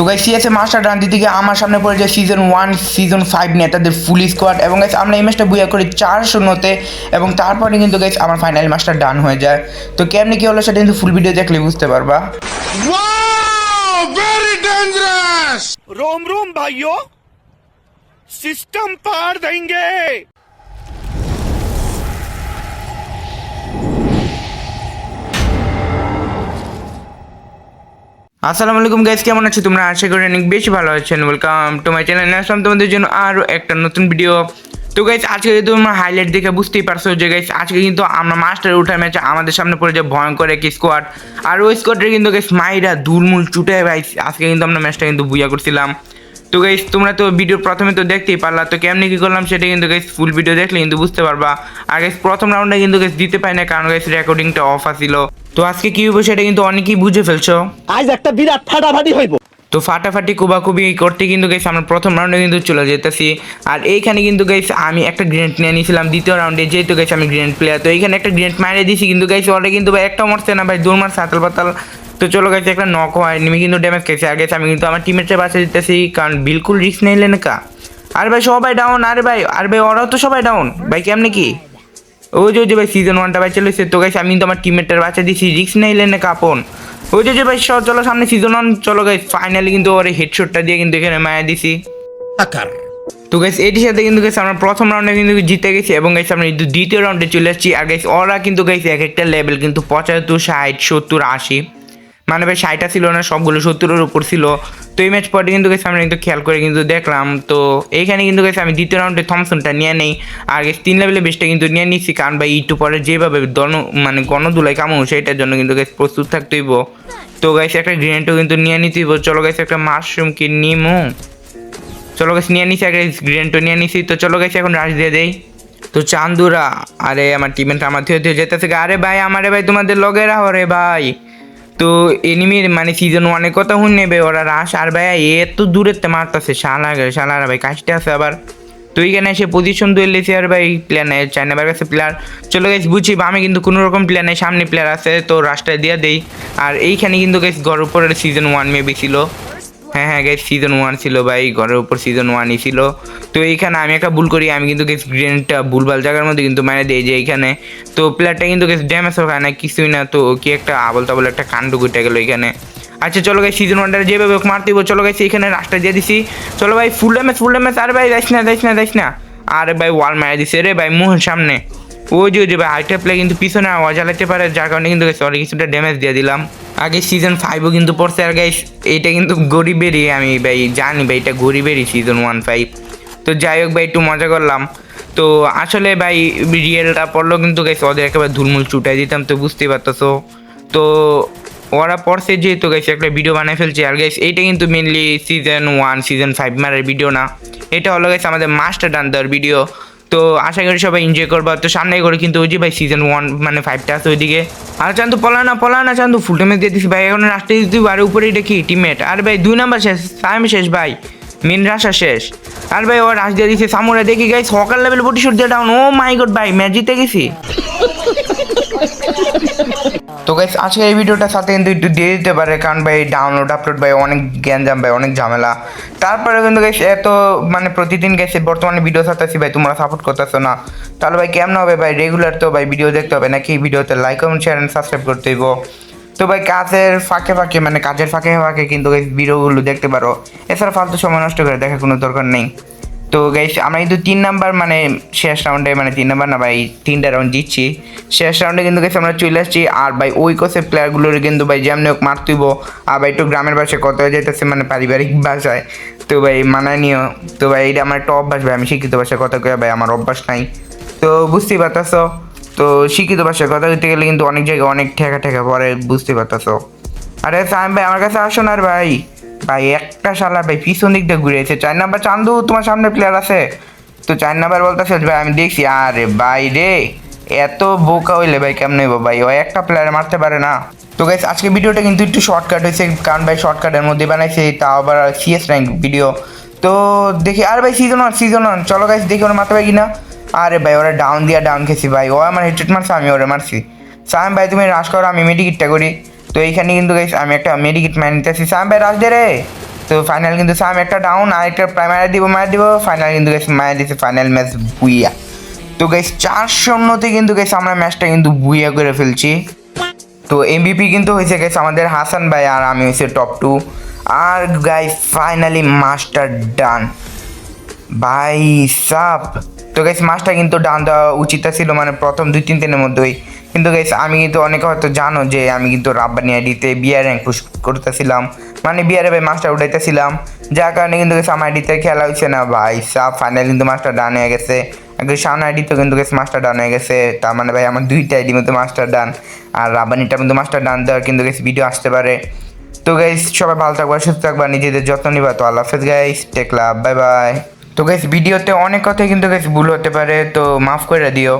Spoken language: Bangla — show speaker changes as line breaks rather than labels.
তো গাইস সিএসএ মাস্টার রান দিতে গিয়ে আমার সামনে পড়ে যায় সিজন ওয়ান সিজন ফাইভ নিয়ে তাদের ফুল স্কোয়াড এবং গাইস আমরা এই ম্যাচটা বুয়া করি চার শূন্যতে এবং তারপরে কিন্তু গাইস আমার ফাইনাল ম্যাচটা ডান হয়ে যায়। তো কেমনি কি হলো সেটা কিন্তু ফুল ভিডিও দেখলে বুঝতে পারবা।
রোম রোম ভাইও সিস্টেম পার দেंगे
আসসালামু আলাইকুম গাইস কেমন আছো তোমরা? আশা করি অনেক বেশি ভালো আছেন ওয়েলকাম টু মাই চ্যানেল আসলাম তোমাদের জন্য আরও একটা নতুন ভিডিও তো গাইস আজকে যদি তোমরা হাইলাইট দেখে বুঝতেই পারছ যে গাইস আজকে কিন্তু আমরা মাস্টার উঠার ম্যাচে আমাদের সামনে পড়ে যে ভয়ঙ্কর এক স্কোয়াড আর ওই স্কোয়াডের কিন্তু গাইস মাইরা দুলমুল চুটে ভাই। আজকে কিন্তু আমরা ম্যাচটা কিন্তু বুয়া করছিলাম। তো গাইস তোমরা তো ভিডিও প্রথমে তো দেখতেই পারলা। তো কেমনি কি করলাম সেটা কিন্তু গাইস ফুল ভিডিও দেখলে কিন্তু বুঝতে পারবা। আর গাইস প্রথম রাউন্ডে কিন্তু গাইস দিতে পাই না কারণ গাইস রেকর্ডিংটা অফ আছিল। তো আজকে কি হইব সেটা কিন্তু অনেকেই বুঝে ফেলছো।
আজ একটা বিরাট ফাটাফাটি হইব।
তো ফাটাফাটি কুবাকুবি করতে কিন্তু গেছি আমরা প্রথম রাউন্ডে কিন্তু চলে যেতেছি। আর এইখানে কিন্তু গেছি আমি একটা গ্রেনেড নিয়ে নিয়েছিলাম দ্বিতীয় রাউন্ডে যেহেতু গেছি আমি গ্রেনেড প্লেয়ার তো এইখানে একটা গ্রেনেড মারিয়ে দিয়েছি কিন্তু গেছি ওটা কিন্তু ভাই একটা মরছে না ভাই দৌড় মারছে আতাল পাতাল। তো চলো গেছে একটা নক হয় নিমি কিন্তু ড্যামেজ খেয়েছে আর গেছে আমি কিন্তু আমার টিমের বাঁচা দিতেছি কারণ বিলকুল রিস্ক নেইলে না কা আর ভাই সবাই ডাউন আরে ভাই আর ভাই ওরাও তো সবাই ডাউন ভাই কেমনে কি? ওই যে যে ভাই সিজন ওয়ানটা ভাই চলেছে তো গাইছে আমি তো আমার টিমমেটের বাচ্চা দিয়েছি রিক্স নেইলেন না কাপন। ওই যে যে ভাই স- চলো সামনে সিজন ওয়ান চলো গাইস ফাইনালি কিন্তু ওর হেডশটটা দিয়ে কিন্তু এখানে মায়া দিছি। তো গাইস এটির সাথে কিন্তু গাইস আমরা প্রথম রাউন্ডে কিন্তু জিতে গেছি এবং গাইস আমরা কিন্তু দ্বিতীয় রাউন্ডে চলে আসছি। আর গাইস ওরা কিন্তু গাইস এক একটা লেভেল কিন্তু পঁচাত্তর ষাট সত্তর আশি। মানে ভাই ষাটটা ছিল না সবগুলো সত্তরের উপর ছিল। তো এই ম্যাচ পরে কিন্তু গেছে আমরা কিন্তু খেয়াল করে কিন্তু দেখলাম, তো এইখানে কিন্তু গেছে আমি দ্বিতীয় রাউন্ডে থমসনটা নিয়ে নেই, আর গেছে তিন লেভেলের বেশটা কিন্তু নিয়ে নিচ্ছি কারণ ভাই ইটু পরে যেভাবে দন মানে গণদুলাই কামাবো সেটার জন্য কিন্তু গেছে প্রস্তুত থাকতে হইব। তো গাইছে একটা গ্রেনেডও কিন্তু নিয়ে নিতে হইব, চলো গেছে একটা মাশরুম কি নিমো। চলো গেছে নিয়ে নিছি আগে গ্রেনেডও নিয়ে নিছি, তো চলো গেছে এখন রাশ দিয়ে দেই। তো চান্দুরা, আরে আমার টিমের আমার থিয়ে যেতেছে আরে ভাই, আমারে ভাই, তোমাদের লগে রাহো রে ভাই। তো এনিমির মানে সিজন ওয়ানের কথা হুন নেবে ওরা রাস আর ভাই এত দূরের তে মারতেছে শালা শালারা ভাই, কাজটা আছে আবার। তো এইখানে এসে পজিশন দুয়েলেছি আর ভাই প্লেয়ার নেই চাইনাবার কাছে প্লেয়ার চলে গেছি বুঝছি আমি কিন্তু কোনো রকম প্লেয়ার নেই সামনে প্লেয়ার আছে, তো রাস্তায় দিয়ে দেই। আর এইখানে কিন্তু গেছি গড় উপরের সিজন ওয়ান মেবি ছিল। হ্যাঁ হ্যাঁ গেছি সিজন ওয়ান ছিল ভাই ঘরের উপর সিজন ওয়ানই ছিল। তো এইখানে আমি একটা ভুল করি আমি কিন্তু গেস গ্রেনটা ভুলভাল জায়গার মধ্যে কিন্তু মেরে দিই যে এইখানে। তো প্লেয়ারটা কিন্তু গেছি ড্যামেজ খায় না কিছুই না তো কি একটা আবল তাবল একটা কাণ্ড ঘটে গেলো এখানে আচ্ছা চলো গাই সিজন ওয়ানটা যেভাবে মারতে হইবো, চলো গাইছি এখানে রাস্তা দিয়ে দিছি। চলো ভাই ফুল ড্যামেজ ফুল ড্যামেজ আরে ভাই যাইস না যাইস না যাইস না। আরে ভাই ওয়াল মারা দিছে রে ভাই মুহের সামনে। ওই যে ওই যে ভাই আরেকটা প্লে কিন্তু পিছনে আওয়াজ চালাতে পারে যার কারণে কিন্তু অনেক কিছুটা ড্যামেজ দিয়ে দিলাম। আগে সিজন ফাইভও কিন্তু পড়ছে। আর গাইস এটা কিন্তু গরিবেরই, আমি ভাই জানি ভাই, এটা গরিবেরই সিজন ওয়ান ফাইভ তো যাই হোক ভাই, একটু মজা করলাম। তো আসলে ভাই রিয়েলটা পড়লেও কিন্তু গেছে ওদের একেবারে ধুলমুল চুটাই দিতাম, তো বুঝতেই পারতেছো। তো ওরা পড়ছে যেহেতু গেছে একটা ভিডিও বানিয়ে ফেলছে। আর গেছে এইটা কিন্তু mainly season one season five মারের ভিডিও না। এটা হলো গেছে আমাদের মাস্টার ডান দেওয়ার ভিডিও তো আশা করি সবাই এনজয় করবা। তো সামনে করে কিন্তু ওই যে ভাই সিজন ওয়ান মানে ফাইভটা আছে ওইদিকে। আর চান্দু পলা না পলা না চান্দু ফুল টাইমে দিয়ে দিছি ভাই। এখন দিয়ে দিতে আর উপরেই দেখি টিমেট আর ভাই, দুই নাম্বার শেষ সাইম শেষ ভাই। মেন রাশা শেষ। আর ভাই, ও রাশ দিয়ে দিছে, সামুরা। দেখি গাই সকাল লেভেল বটি শুট দিয়ে ডাউন ও মাই গড ভাই ম্যাচ জিতে গেছি। তো গাইস আজকে এই ভিডিওটা সাথে কিন্তু একটু দিয়ে দিতে পারে, কারণ ভাই ডাউনলোড আপলোড ভাই অনেক গ্যাঞ্জাম ভাই, অনেক ঝামেলা। তারপরে কিন্তু গাইস এত মানে প্রতিদিন গেছে বর্তমানে ভিডিও সাথে ভাই, তোমরা সাপোর্ট করতেছো না। তাহলে ভাই কেমন হবে ভাই? রেগুলার তো ভাই ভিডিও দেখতে হবে, নাকি ভিডিওতে like comment share and subscribe করতে হইব? তো ভাই কাজের ফাঁকে ফাঁকে মানে কাজের ফাঁকে ফাঁকে কিন্তু ভিডিওগুলো দেখতে পারো। এছাড়া ফালতু সময় নষ্ট করে দেখার কোনো দরকার নেই। তো গাইস আমরা কিন্তু তিন নাম্বার মানে শেষ রাউন্ডে মানে তিন নাম্বার না ভাই, তিনটা রাউন্ড জিতছি। শেষ রাউন্ডে কিন্তু গেছে আমরা চলে আসছি। আর ভাই, ওই কোসের প্লেয়ারগুলোর কিন্তু ভাই, যেমনি হোক মারতুইব আর ভাই, একটু গ্রামের ভাষায় কত যেতেছে মানে পারিবারিক ভাষায় তো ভাই, মানায় নিও। তো ভাই, এটা আমার একটা অভ্যাস ভাই, আমি শিক্ষিত ভাষায় কথা কয়ে ভাই, আমার অভ্যাস নাই। তো বুঝতেই পারতাছো? তো শিক্ষিত ভাষায় কথা বলতে গেলে কিন্তু অনেক জায়গায় অনেক ঠেকা ঠেকা পরে বুঝতে পারতাছো। আরে সাইম ভাই, আমার কাছে আসো না রে ভাই। ভাই, একটা শালা ভাই পিছন দিক দিয়ে ঘুরে এসে, চার নাম্বার চান্দু, তোমার সামনে প্লেয়ার আছে? তো চার নাম্বার বলতেছে, ভাই, আমি দেখছি। আরে ভাই রে, এত বোকা হইলে ভাই কেমন হইব ভাই? ও একটা প্লেয়ার মারতে পারে না। তো গাইস আজকে ভিডিওটা কিন্তু একটু শর্টকাট হয়েছে, কারণ ভাই শর্টকাটের মধ্যে বানাইছে, তাও আবার সিএস র্যাঙ্ক ভিডিও তো দেখি, আর ভাই সিজন ওয়ান সিজন ওয়ান চলো গাইস দেখি ওরা মারতে পারি কিনা। আরে ভাই, ওরা ডাউন দিয়া ডাউন খেয়েছি ভাই। ও আমার হেডশট মারছে, আমি ওরা মারছি। সাম ভাই, তুমি রাশ করো, আমি মেডিকিটটা করি। তো এইখানে কিন্তু গাইস আমি একটা মেডিকিট ম্যান নিতেছি। সাম ভাই রাজ দে রে। তো ফাইনাল কিন্তু সাম একটা ডাউন আর একটা প্রাইমারি দিব মারা দিব। ফাইনাল কিন্তু গেছে মারা দিছে ফাইনাল ম্যাচ বুইয়া। তো গাইস চার শূন্যতে কিন্তু গেছে আমরা ম্যাচটা কিন্তু বুইয়া করে ফেলছি। তো এমবিপি কিন্তু হয়েছে গেছে আমাদের হাসান ভাই, আর আমি হয়েছে টপ টু আর গাইস ফাইনালি মাস্টার ডান ভাই, সাপ। তো গাইস মাছটা কিন্তু ডান দেওয়া উচিত ছিল মানে প্রথম দুই, তিন দিনের মধ্যেই। কিন্তু গাইস আমি কিন্তু অনেকে হয়তো জানো যে আমি কিন্তু রাব্বানি আইডিতে বিয়ার র্যাঙ্ক পুশ করতেছিলাম। মানে বিয়ারে ভাই মাছটা উঠাইতেছিলাম। যার কারণে কিন্তু গেছে আমার আইডিতে খেলা হচ্ছে না। ভাই, সাপ ফাইনাল কিন্তু মাছটা ডান হয়ে গেছে। সামনে আইডিতে কিন্তু গেছে মাছটা ডান হয়ে গেছে। তার মানে ভাই, আমার দুইটা আইডি মধ্যে মাস্টার ডান। আর রাব্বানিটা কিন্তু মাস্টার ডান দেওয়ার কিন্তু গেছে ভিডিও আসতে পারে। তো গাইস সবাই ভালো থাকবা, সুস্থ থাকবা, নিজেদের যত্ন নিবা। তো আল্লাহ হাফেজ guys take love bye bye তো গেছি ভিডিওতে অনেক কথাই কিন্তু গেছি ভুল হতে পারে তো মাফ করে দিও।